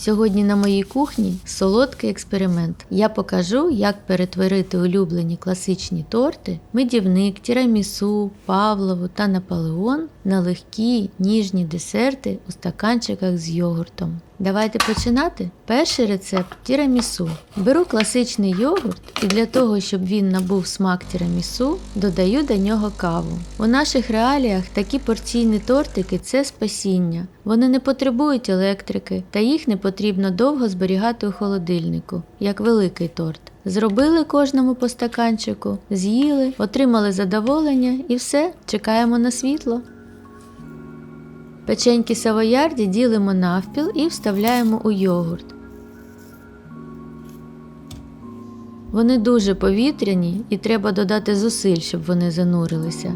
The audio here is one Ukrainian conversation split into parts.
Сьогодні на моїй кухні солодкий експеримент. Я покажу, як перетворити улюблені класичні торти, медівник, тірамісу, павлову та наполеон на легкі ніжні десерти у стаканчиках з йогуртом. Давайте починати. Перший рецепт тірамісу. Беру класичний йогурт і для того, щоб він набув смак тірамісу, додаю до нього каву. У наших реаліях такі порційні тортики це спасіння. Вони не потребують електрики та їх не потрібно довго зберігати у холодильнику, як великий торт. Зробили кожному по стаканчику, з'їли, отримали задоволення і все, чекаємо на світло. Печеньки савоярді ділимо навпіл і вставляємо у йогурт. Вони дуже повітряні і треба додати зусиль, щоб вони занурилися.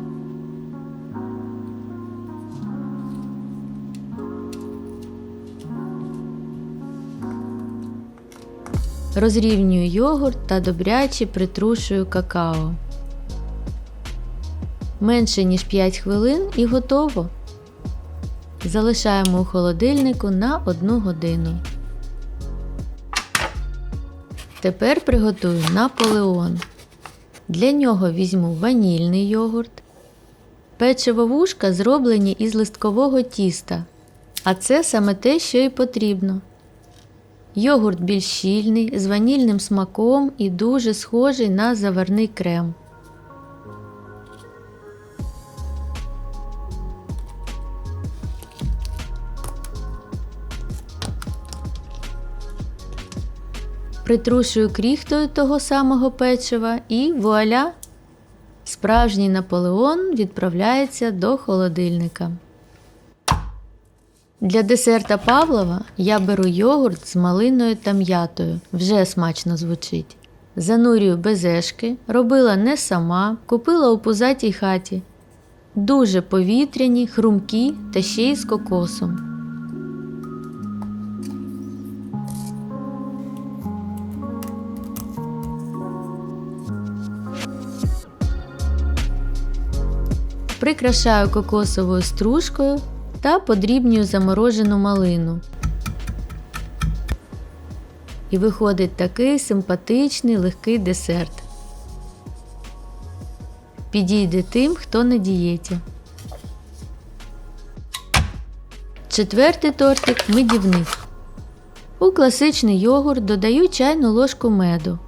Розрівнюю йогурт та добряче притрушую какао. Менше ніж 5 хвилин і готово. Залишаємо у холодильнику на 1 годину. Тепер приготую наполеон. Для нього візьму ванільний йогурт. Печиво вушка зроблені із листкового тіста, а це саме те, що і потрібно. Йогурт більш щільний, з ванільним смаком і дуже схожий на заварний крем. Притрушую кріхтою того самого печива і вуаля! Справжній Наполеон відправляється до холодильника. Для десерта Павлова я беру йогурт з малиною та м'ятою. Вже смачно звучить. Занурюю безешки, робила не сама, купила у пузатій хаті. Дуже повітряні, хрумкі та ще й з кокосом. Прикрашаю кокосовою стружкою та подрібнюю заморожену малину. І виходить такий симпатичний легкий десерт. Підійде тим, хто на дієті. Четвертий тортик медівник. У класичний йогурт додаю чайну ложку меду.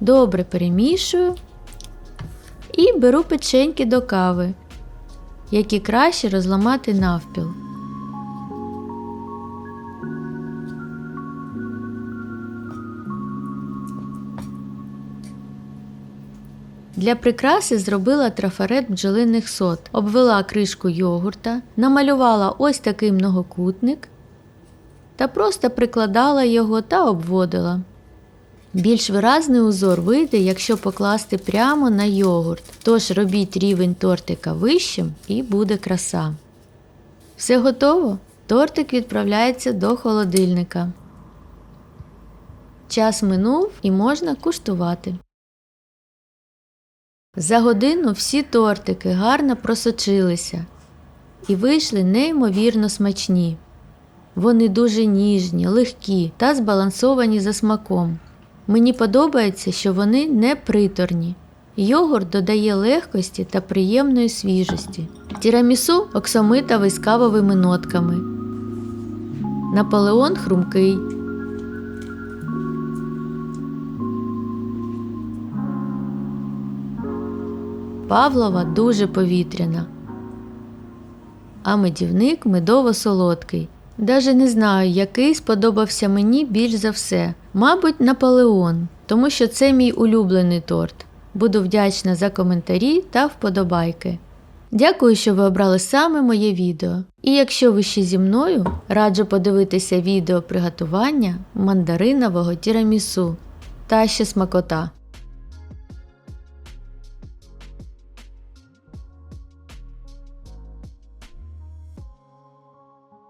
Добре перемішую і беру печеньки до кави, які краще розламати навпіл. Для прикраси зробила трафарет бджолиних сот, обвела кришку йогурта, намалювала ось такий многокутник та просто прикладала його та обводила. Більш виразний узор вийде, якщо покласти прямо на йогурт, тож робіть рівень тортика вищим і буде краса. Все готово? Тортик відправляється до холодильника. Час минув і можна куштувати. За годину всі тортики гарно просочилися і вийшли неймовірно смачні. Вони дуже ніжні, легкі та збалансовані за смаком. Мені подобається, що вони не приторні. Йогурт додає легкості та приємної свіжості. Тірамісу оксамитовий з кавовими нотками. Наполеон хрумкий. Павлова дуже повітряна. А медівник медово-солодкий. Даже не знаю, який сподобався мені більш за все. Мабуть, Наполеон, тому що це мій улюблений торт. Буду вдячна за коментарі та вподобайки. Дякую, що ви обрали саме моє відео. І якщо ви ще зі мною, раджу подивитися відео приготування мандаринового тірамісу та ще смакота.